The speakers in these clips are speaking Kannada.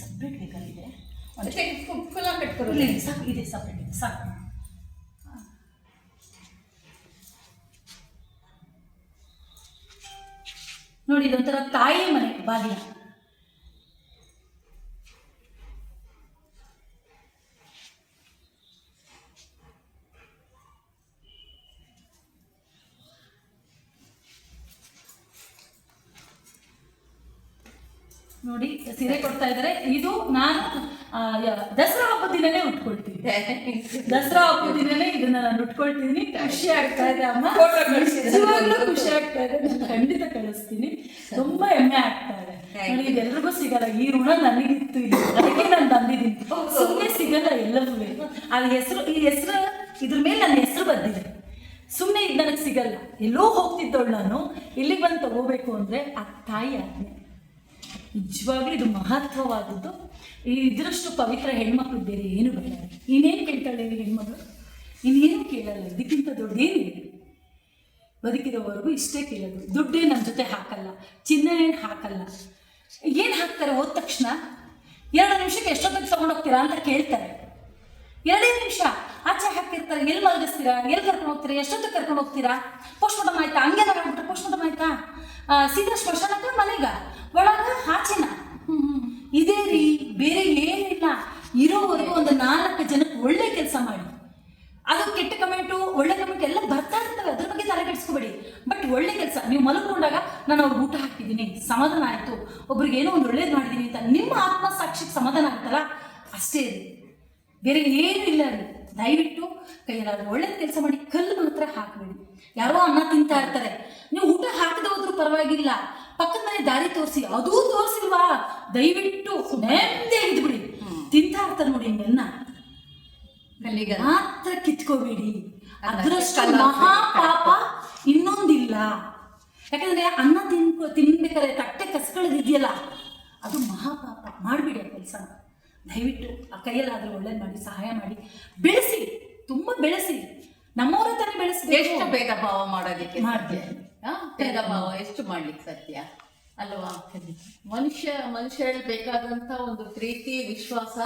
ಸಪ್ರೇಟ್ ಬೇಕಾಗಿದೆ ಫುಲ್ ಕಟ್ಕೊಡು. ಇಲ್ಲ, ಇಲ್ಲ, ಸಾಕು ಇದೆ ಸಪ್ರೇಟ್ ಇದೆ ಸಾಕು. ನೋಡಿ ಇದೊಂಥರ ತಾಯಿ ಮನೆ ಬಾಗಿಲ. ನೋಡಿ ಸೀರೆ ಕೊಡ್ತಾ ಇದ್ದಾರೆ. ಇದು ನಾನು ದಸರಾ ಹಬ್ಬದ ದಿನನೇ ಉಟ್ಕೊಳ್ತೀನಿ. ದಸರಾ ಹಬ್ಬದ ದಿನನೇ ಇದನ್ನ ನಾನು ಉಟ್ಕೊಳ್ತೀನಿ. ಖುಷಿ ಆಗ್ತಾ ಇದೆ ಅಮ್ಮ. ನಿಜವಾಗ್ಲೂ ಖುಷಿ ಆಗ್ತಾ ಇದೆ. ನಾನು ಖಂಡಿತ ಕಳಿಸ್ತೀನಿ. ತುಂಬಾ ಹೆಮ್ಮೆ ಆಗ್ತಾ ಇದೆ. ನೋಡಿ ಇದೆಲ್ರಿಗೂ ಸಿಗಲ್ಲ. ಈ ಋಣ ನನಗಿತ್ತು ಇದು ಅದಕ್ಕೆ ನಾನು ತಂದಿದ್ದೀನಿ ಸುಮ್ಮನೆ ಸಿಗಲ್ಲ ಎಲ್ಲವೂ. ಅದ್ರ ಹೆಸರು ಈ ಹೆಸರು ಇದ್ರ ಮೇಲೆ ನನ್ನ ಹೆಸರು ಬಂದಿದೆ. ಸುಮ್ಮನೆ ಇದು ನನಗೆ ಸಿಗಲ್ಲ. ಎಲ್ಲೋ ಹೋಗ್ತಿದ್ದವಳು ನಾನು. ಇಲ್ಲಿಗೆ ಬಂದು ತಗೋಬೇಕು ಅಂದ್ರೆ ಆ ತಾಯಿ ಆಜ್ಞೆ ನಿಜವಾಗ್ಲೂ ಇದು ಮಹತ್ವವಾದದ್ದು. ಇದರಷ್ಟು ಪವಿತ್ರ ಹೆಣ್ಮಕ್ಳು ಬೇರೆ ಏನು ಬೇಡ. ಇನ್ನೇನು ಕೇಳ್ತಾಳೆ ಹೆಣ್ಮಗಳು ಇನ್ನೇನು ಕೇಳಲ್ಲ. ಇದಕ್ಕಿಂತ ದೊಡ್ಡೇನಿದೆ ಬದುಕಿರೋವರೆಗೂ ಇಷ್ಟೇ ಕೇಳೋದು. ದುಡ್ಡೇ ನಮ್ಮ ಜೊತೆ ಹಾಕಲ್ಲ. ಚಿನ್ನ ಏನು ಹಾಕಲ್ಲ. ಏನು ಹಾಕ್ತಾರೆ ಹೋದ ತಕ್ಷಣ? ಎರಡು ನಿಮಿಷಕ್ಕೆ ಎಷ್ಟೊತ್ತಿಗೆ ತೊಗೊಂಡೋಗ್ತೀರಾ ಅಂತ ಕೇಳ್ತಾರೆ. ಎರಡೇ ನಿಮಿಷ. ಆಚೆ ಹಾಕಿರ್ತಾರೆ. ಎಲ್ಲಿ ಮಲಗಿಸ್ತೀರಾ? ಎಲ್ಲಿ ಕರ್ಕೊಂಡು ಹೋಗ್ತೀರಾ? ಎಷ್ಟೊತ್ತಿಗೆ ಕರ್ಕೊಂಡು ಹೋಗ್ತೀರಾ? ಪೋಸ್ಟ್ ಮಾರ್ಟಮ್ ಆಯ್ತಾ? ಹಂಗೆ ಮಾಡ್ಬಿಟ್ರೆ ಪೋಸ್ಟ್ ಮಾರ್ಟಮ್ ಆಯ್ತಾ ಸೀದಾ ಮನೆಗ? ಒಳಗ ಆಚೆನ ಇದೇ ರೀ, ಬೇರೆ ಏನಿಲ್ಲ. ಇರೋವರೆಗೂ ಒಂದು ನಾಲ್ಕು ಜನಕ್ಕೆ ಒಳ್ಳೆ ಕೆಲಸ ಮಾಡಿ. ಅದು ಕೆಟ್ಟ ಕಮೆಂಟು ಒಳ್ಳೆ ಕಮೆಂಟ್ ಎಲ್ಲ ಬರ್ತಾ ಇರ್ತವೆ. ಅದ್ರ ಬಗ್ಗೆ ತಲೆ ಕೆಡಿಸ್ಕೋಬೇಡಿ. ಬಟ್ ಒಳ್ಳೆ ಕೆಲಸ, ನೀವು ಮಲಕೊಂಡಾಗ ನಾನು ಅವ್ರಿಗೆ ಊಟ ಹಾಕಿದ್ದೀನಿ ಸಮಾಧಾನ ಆಯಿತು. ಒಬ್ರಿಗೆ ಏನೋ ಒಂದು ಒಳ್ಳೇದು ಮಾಡಿದ್ದೀನಿ ಅಂತ ನಿಮ್ಮ ಆತ್ಮಸಾಕ್ಷಿಗೆ ಸಮಾಧಾನ ಆಗುತ್ತಲ್ಲ ಅಷ್ಟೇ ರೀ. ಬೇರೆ ಏನೂ ಇಲ್ಲ ರೀ. ದಯವಿಟ್ಟು ಕೈಯಲ್ಲಾದ್ರೂ ಒಳ್ಳೇದು ಕೆಲಸ ಮಾಡಿ, ಕಲ್ಲು ಮಾತ್ರ ಹಾಕಬೇಡಿ. ಯಾರೋ ಅನ್ನ ತಿಂತಾ ಇರ್ತಾರೆ. ನೀವು ಊಟ ಹಾಕದೆ ಹೋದ್ರೂ ಪರವಾಗಿಲ್ಲ. ಪಕ್ಕದ ಮನೆ ದಾರಿ ತೋರಿಸಿ ಅದೂ ತೋರಿಸಿಲ್ವಾ? ದಯವಿಟ್ಟು ನೆಮ್ಮದಿ ಬಿಡಿ ತಿಂತಾ ಇರ್ತಾರೆ ನೋಡಿ ಹಿಂಗೆನ್ನ ಕಲ್ಲಿಗ ಮಾತ್ರ ಕಿತ್ಕೋಬೇಡಿ. ಅದರಷ್ಟು ಮಹಾ ಪಾಪ ಇನ್ನೊಂದಿಲ್ಲ. ಯಾಕಂದ್ರೆ ಅನ್ನ ತಿನ್ಕೊ ತಿನ್ಬೇಕಾದ್ರೆ ತಟ್ಟೆ ಕಸ್ಕೊಳ್ಳೋದಿದೆಯಲ್ಲ ಅದು ಮಹಾಪಾಪ ಮಾಡಬೇಡಿ ಆ ಕೆಲಸ. ದಯವಿಟ್ಟು ಆ ಕೈಯಲ್ಲಾದ್ರೂ ಒಳ್ಳೇದು ಮಾಡಿ ಸಹಾಯ ಮಾಡಿ. ಬೆಳೆಸಿ ತುಂಬ ಬೆಳೆಸಿ. ನಮ್ಮವರ ತಾನೇ ಬೆಳೆಸಿ ಎಷ್ಟು ಭೇದ ಭಾವ ಮಾಡೋದಕ್ಕೆ? ಮಾಡ್ತೀವಿ. ಭೇದ ಭಾವ ಎಷ್ಟು ಮಾಡ್ಲಿಕ್ಕೆ ಸತ್ಯ? ಅಲ್ವಾ? ಮನುಷ್ಯ ಮನುಷ್ಯರಲ್ಲಿ ಬೇಕಾದಂತ ಒಂದು ಪ್ರೀತಿ ವಿಶ್ವಾಸ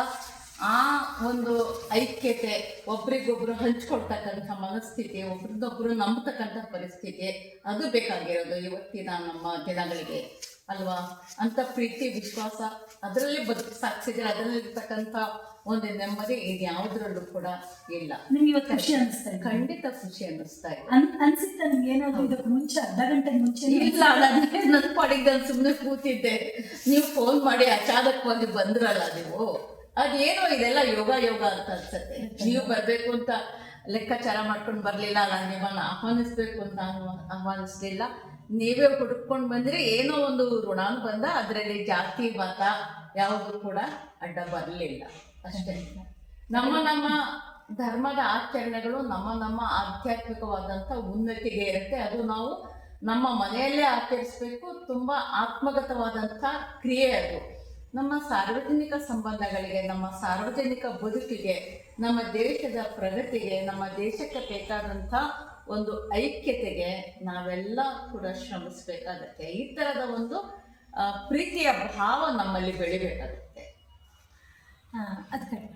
ಆ ಒಂದು ಐಕ್ಯತೆ ಒಬ್ರಿಗೊಬ್ರು ಹಂಚ್ಕೊಳ್ತಕ್ಕಂಥ ಮನಸ್ಥಿತಿ ಒಬ್ರದ್ದೊಬ್ರು ನಂಬತಕ್ಕಂಥ ಪರಿಸ್ಥಿತಿ ಅದು ಬೇಕಾಗಿರೋದು ಇವತ್ತಿನ ನಮ್ಮ ದಿನಗಳಿಗೆ ಅಲ್ವಾ? ಅಂತ ಪ್ರೀತಿ ವಿಶ್ವಾಸ ಅದರಲ್ಲಿ ಬದುಕು ಸಾಕ್ಸಿದ್ರೆ ಅದರಲ್ಲಿರ್ತಕ್ಕಂಥ ಒಂದು ನೆಮ್ಮದಿ ಇನ್ಯಾವುದ್ರಲ್ಲೂ ಕೂಡ ಇಲ್ಲ. ನಿಮ್ಗೆ ಇವತ್ತು ಖುಷಿ ಅನಿಸ್ತಾ ಇದೆ. ಖಂಡಿತ ಖುಷಿ ಅನಿಸ್ತಾ ಇದೆ. ಅನ್ ಅನ್ಸುತ್ತೆ ನಿಮ್ಗೆ ಏನಾದ್ರು ಇದಕ್ಕೆ ಮುಂಚೆ ಅರ್ಧ ಗಂಟೆ ಮುಂಚೆ? ಇಲ್ಲ ನನ್ನ ಪಾಡಿಗೆ ನಾನು ಸುಮ್ಮನೆ ಕೂತಿದ್ದೆ. ನೀವು ಫೋನ್ ಮಾಡಿ ಅಚಾನಕವಾಗಿ ಬಂದ್ರಲ್ಲ ನೀವು. ಅದೇನೋ ಇದೆಲ್ಲ ಯೋಗ ಯೋಗ ಅಂತ ಅನ್ಸುತ್ತೆ. ನೀವು ಬರ್ಬೇಕು ಅಂತ ಲೆಕ್ಕಾಚಾರ ಮಾಡ್ಕೊಂಡು ಬರ್ಲಿಲ್ಲ ನಾನು ನಿಮ್ಮನ್ನ ಆಹ್ವಾನಿಸ್ಬೇಕು ಅಂತ ಆಹ್ವಾನಿಸ್ಲಿಲ್ಲ. ನೀವೇ ಹುಡುಕೊಂಡು ಬಂದ್ರೆ ಏನೋ ಒಂದು ಋಣಾನುಬಂಧ, ಅದರಲ್ಲಿ ಜಾತಿ ಮತ ಯಾವುದು ಕೂಡ ಅಡ್ಡ ಬರಲಿಲ್ಲ. ಅಷ್ಟೇ. ನಮ್ಮ ನಮ್ಮ ಧರ್ಮದ ಆಚರಣೆಗಳು ನಮ್ಮ ನಮ್ಮ ಆಧ್ಯಾತ್ಮಿಕವಾದಂಥ ಉನ್ನತಿಗೆ ಇರುತ್ತೆ. ಅದು ನಾವು ನಮ್ಮ ಮನೆಯಲ್ಲೇ ಆಚರಿಸ್ಬೇಕು. ತುಂಬಾ ಆತ್ಮಗತವಾದಂಥ ಕ್ರಿಯೆ ಅದು. ನಮ್ಮ ಸಾರ್ವಜನಿಕ ಸಂಬಂಧಗಳಿಗೆ ನಮ್ಮ ಸಾರ್ವಜನಿಕ ಬದುಕಿಗೆ ನಮ್ಮ ದೇಶದ ಪ್ರಗತಿಗೆ ನಮ್ಮ ದೇಶಕ್ಕೆ ಬೇಕಾದಂಥ ಒಂದು ಐಕ್ಯತೆಗೆ ನಾವೆಲ್ಲ ಕೂಡ ಶ್ರಮಿಸಬೇಕಾಗತ್ತೆ. ಈ ಥರದ ಒಂದು ಪ್ರೀತಿಯ ಭಾವ ನಮ್ಮಲ್ಲಿ ಬೆಳಿಬೇಕಾಗತ್ತೆ. ಹಾ, ಅದು ಕರೆಕ್ಟ್